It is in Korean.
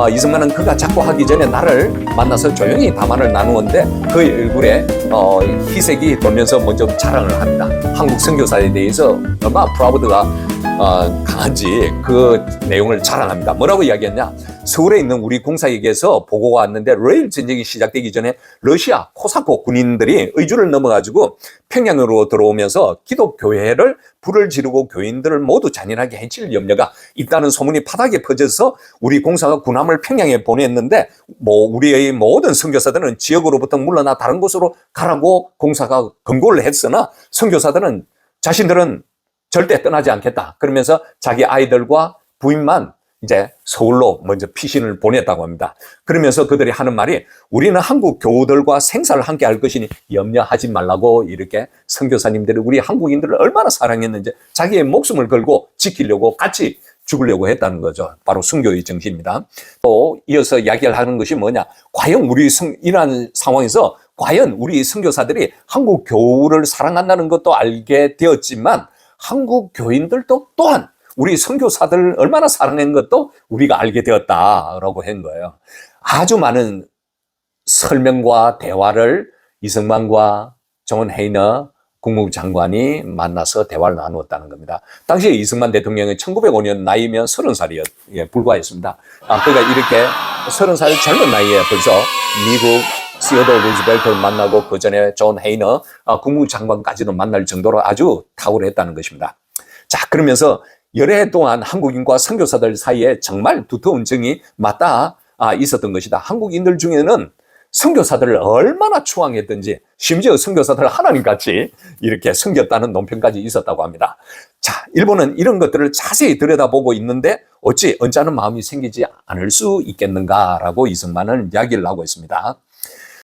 어, 이승만은 그가 자꾸 하기 전에 나를 만나서 조용히 담화를 나누었는데 그의 얼굴에 어, 희색이 돌면서 먼저 자랑을 합니다. 한국 선교사에 대해서 얼마나 프라우드가 어, 강한지 그 내용을 자랑합니다. 뭐라고 이야기했냐? 서울에 있는 우리 공사에게서 보고가 왔는데 레일 전쟁이 시작되기 전에 러시아 코사코 군인들이 의주를 넘어가지고 평양으로 들어오면서 기독교회를 불을 지르고 교인들을 모두 잔인하게 해칠 염려가 있다는 소문이 바닥에 퍼져서 우리 공사가 군함을 평양에 보냈는데 뭐 우리의 모든 선교사들은 지역으로부터 물러나 다른 곳으로 가라고 공사가 권고를 했으나 선교사들은 자신들은 절대 떠나지 않겠다. 그러면서 자기 아이들과 부인만 이제 서울로 먼저 피신을 보냈다고 합니다. 그러면서 그들이 하는 말이 우리는 한국 교우들과 생사를 함께 할 것이니 염려하지 말라고 이렇게 선교사님들이 우리 한국인들을 얼마나 사랑했는지 자기의 목숨을 걸고 지키려고 같이 죽으려고 했다는 거죠. 바로 순교의 정신입니다. 또 이어서 이야기를 하는 것이 뭐냐? 과연 우리 성, 이러한 상황에서 과연 우리 선교사들이 한국 교우를 사랑한다는 것도 알게 되었지만 한국 교인들도 또한 우리 선교사들을 얼마나 사랑한 것도 우리가 알게 되었다라고 한 거예요. 아주 많은 설명과 대화를 이승만과 존 헤이너 국무부 장관이 만나서 대화를 나누었다는 겁니다. 당시에 이승만 대통령은 1905년 나이면 30살이에 예, 불과했습니다. 아, 그러니까 이렇게 30살 젊은 나이에 벌써 미국 시어도 루즈벨트를 만나고 그 전에 존 헤이너 아, 국무부 장관까지도 만날 정도로 아주 탁월했다는 것입니다. 자, 그러면서 여러 해 동안 한국인과 선교사들 사이에 정말 두터운 정이 맞닿아 아, 있었던 것이다. 한국인들 중에는 선교사들을 얼마나 추앙했던지 심지어 선교사들을 하나님같이 이렇게 섬겼다는 논평까지 있었다고 합니다. 자, 일본은 이런 것들을 자세히 들여다보고 있는데 어찌 언짢은 마음이 생기지 않을 수 있겠는가라고 이승만은 이야기를 하고 있습니다.